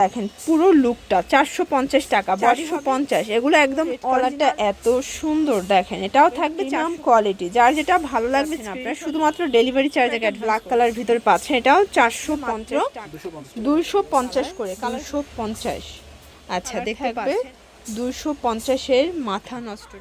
দেখেন পুরো লুকটা চারশো পঞ্চাশ টাকা চারশো পঞ্চাশ এগুলো একদম কলারটা এত সুন্দর দেখেন এটাও থাকবে চাম কোয়ালিটি যার যেটা ভালো লাগবে আপনার শুধুমাত্র ডেলিভারি চার্জ আগে ব্ল্যাক কালার ভিতরে পাচ্ছেন এটাও চারশো পঞ্চাশ। দুইশো পঞ্চাশ করে কালারশো পঞ্চাশ। আচ্ছা দেখতে পাবে দুইশো পঞ্চাশের মাথা নষ্ট।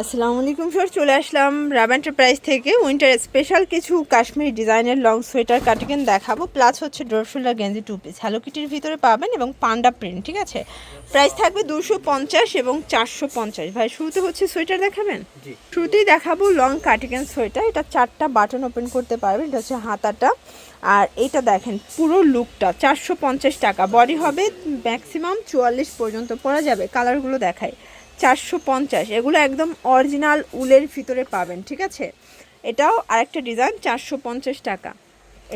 আসসালামু আলাইকুম স্যার চলে আসলাম রাব এন্টারপ্রাইজ থেকে উইন্টার স্পেশাল কিছু কাশ্মীরি ডিজাইনের লং সোয়েটার কাটিকেন দেখাবো। প্লাস হচ্ছে ড্রপ শোল্ডার গেঞ্জি টু পিস হ্যালো কিটির ভিতরে পাবেন এবং পান্ডা প্রিন্ট ঠিক আছে? প্রাইস থাকবে দুশো পঞ্চাশ এবং চারশো পঞ্চাশ। ভাই শুরুতে হচ্ছে সোয়েটার দেখাবেন? শুরুতেই দেখাবো লং কাটিকেন সোয়েটার। এটা চারটা বাটন ওপেন করতে পারবেন এটা হচ্ছে হাতাটা। আর এটা দেখেন পুরো লুকটা চারশো পঞ্চাশ টাকা। বডি হবে ম্যাক্সিমাম চুয়াল্লিশ পর্যন্ত পরা যাবে কালারগুলো দেখায়। চারশো পঞ্চাশ। এগুলো একদম অরিজিনাল উলের ভিতরে পাবেন, ঠিক আছে? এটাও আরেকটা ডিজাইন চারশো পঞ্চাশ টাকা।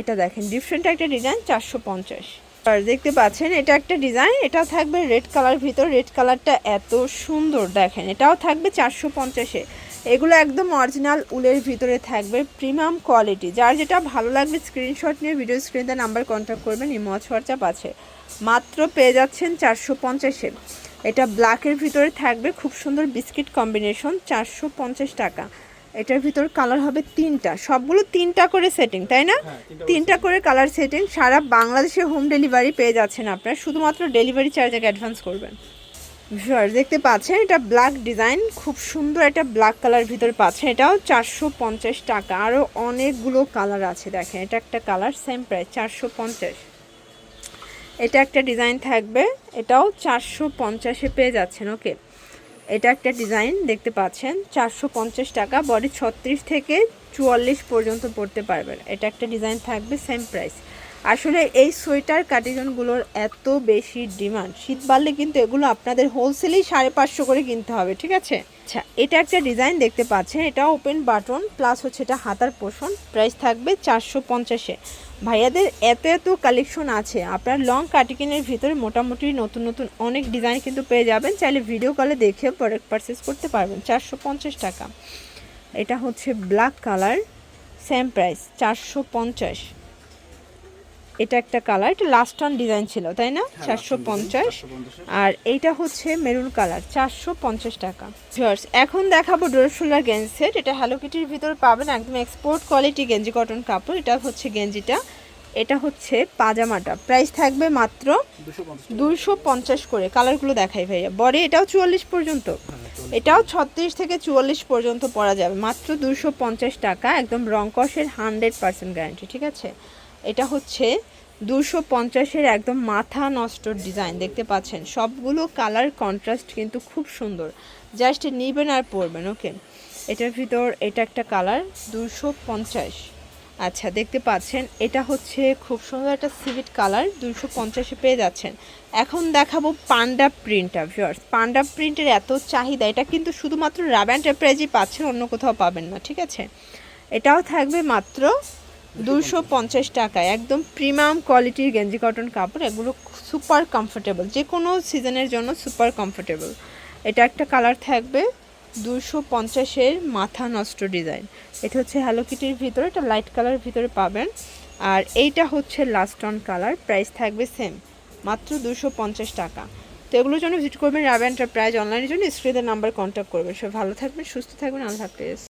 এটা দেখেন ডিফারেন্ট একটা ডিজাইন চারশো পঞ্চাশ। আর দেখতে পাচ্ছেন, এটা একটা ডিজাইন এটা থাকবে রেড কালার ভিতর। রেড কালারটা এত সুন্দর, দেখেন, এটাও থাকবে চারশো পঞ্চাশে। এগুলো একদম অরিজিনাল উলের ভিতরে থাকবে প্রিমিয়াম কোয়ালিটি যার যেটা ভালো লাগবে স্ক্রিনশট নিয়ে ভিডিও স্ক্রিনে নাম্বার কন্ট্যাক্ট করবেন ইমজ হোয়াটসঅ্যাপ আছে। মাত্র পেয়ে যাচ্ছেন চারশো পঞ্চাশে। এটা ব্ল্যাকের ভিতরে থাকবে খুব সুন্দর বিস্কিট কম্বিনেশন চারশো পঞ্চাশ টাকা। এটার ভিতর কালার হবে তিনটা। সবগুলো তিনটা করে সেটিং তাই না? তিনটা করে কালার সেটিং সারা বাংলাদেশে হোম ডেলিভারি পেয়ে যাচ্ছেন আপনারা। শুধুমাত্র ডেলিভারি চার্জ আগে অ্যাডভান্স করবেন। ভিউয়ার দেখতে পাচ্ছেন এটা ব্ল্যাক ডিজাইন খুব সুন্দর একটা ব্ল্যাক কালার ভিতরে পাচ্ছেন। এটাও চারশো পঞ্চাশ টাকা। আরও অনেকগুলো কালার আছে দেখেন এটা একটা কালার সেম প্রাইস চারশো পঞ্চাশ। এটা একটা ডিজাইন থাকবে। এটাও চারশো পঞ্চাশে পেয়ে যাচ্ছেন, ওকে। এটা একটা ডিজাইন, দেখতে পাচ্ছেন। চারশো পঞ্চাশ টাকা, বডি ছত্রিশ থেকে চুয়াল্লিশ পর্যন্ত পড়তে পারবেন। এটা একটা ডিজাইন থাকবে সেম প্রাইস আসলে এই সোয়েটার কাটিজনগুলোর এত বেশি ডিমান্ড। শীত বাড়লে কিন্তু এগুলো আপনাদের হোলসেলেই সাড়ে পাঁচশো করে কিনতে হবে ঠিক আছে? আচ্ছা। এটা একটা ডিজাইন দেখতে পাচ্ছেন এটা ওপেন বাটন প্লাস হচ্ছে এটা হাতার পোষণ প্রাইস থাকবে চারশো পঞ্চাশে। ভাইয়াদের এত এত কালেকশন আছে আপনার লং কাটিকিনের ভিতরে মোটামুটি নতুন নতুন অনেক ডিজাইন কিন্তু পেয়ে যাবেন চাইলে ভিডিও কলে দেখে প্রোডাক্ট পারচেস করতে পারবেন চারশো পঞ্চাশ টাকা। এটা হচ্ছে ব্ল্যাক কালার সেম প্রাইস চারশো পঞ্চাশ। এটা একটা কালার এটা লাস্ট অন ডিজাইন ছিল তাই না? চারশো পঞ্চাশ। আর এইটা হচ্ছে মেরুন কালার চারশো পঞ্চাশ টাকা। ভিউয়ার্স এখন দেখাবো ডোরশোলার গেঞ্জি সেট এটা হ্যালো কিটির ভিতর পাবেন একদম এক্সপোর্ট কোয়ালিটি গেঞ্জি কটন কাপড় এটা হচ্ছে গেঞ্জিটা এটা হচ্ছে পাজামাটা প্রাইস থাকবে মাত্র দুশো পঞ্চাশ করে কালারগুলো দেখাই ভাইয়া। বডি এটাও চুয়াল্লিশ পর্যন্ত। এটাও ছত্রিশ থেকে চুয়াল্লিশ পর্যন্ত পরা যাবে মাত্র দুশো পঞ্চাশ টাকা একদম রংকসের হান্ড্রেড পার্সেন্ট গ্যারান্টি ঠিক আছে? এটা হচ্ছে দুশো পঞ্চাশের একদম মাথা নষ্ট ডিজাইন, দেখতে পাচ্ছেন? সবগুলো কালার কন্ট্রাস্ট কিন্তু খুব সুন্দর। জাস্ট নিবেন আর পরবেন, ওকে? এটার ভিতর এটা একটা কালার, দুশো পঞ্চাশ। আচ্ছা দেখতে পাচ্ছেন, এটা হচ্ছে খুব সুন্দর একটা সিভিট কালার, দুশো পঞ্চাশে পেয়ে যাচ্ছেন। এখন দেখাবো পান্ডা প্রিন্টটা ভিউয়ার্স পান্ডা প্রিন্টের এত চাহিদা, এটা কিন্তু শুধুমাত্র রাব এন্টারপ্রাইজই পাচ্ছেন, অন্য কোথাও পাবেন না, ঠিক আছে? এটাও থাকবে মাত্র দুশো পঞ্চাশ টাকায় একদম প্রিমিয়াম কোয়ালিটির গেঞ্জি কটন কাপড়, এগুলো সুপার কমফোর্টেবল যে কোনো সিজনের জন্য সুপার কমফোর্টেবল এটা একটা কালার থাকবে দুশো পঞ্চাশের মাথা নষ্ট ডিজাইন। এটা হচ্ছে হ্যালো কিটির ভিতরে, এটা লাইট কালার ভিতরে পাবেন। আর এইটা হচ্ছে লাস্ট অন কালার প্রাইস থাকবে সেম মাত্র দুশো পঞ্চাশ টাকা। তো এগুলোর জন্য ভিজিট করবেন রাব এন্টারপ্রাইজ অনলাইনের জন্য স্ক্রিনের নাম্বার কন্ট্যাক্ট করবেন। সব ভালো থাকবেন, সুস্থ থাকবেন, আল্লাহ হাফেজ।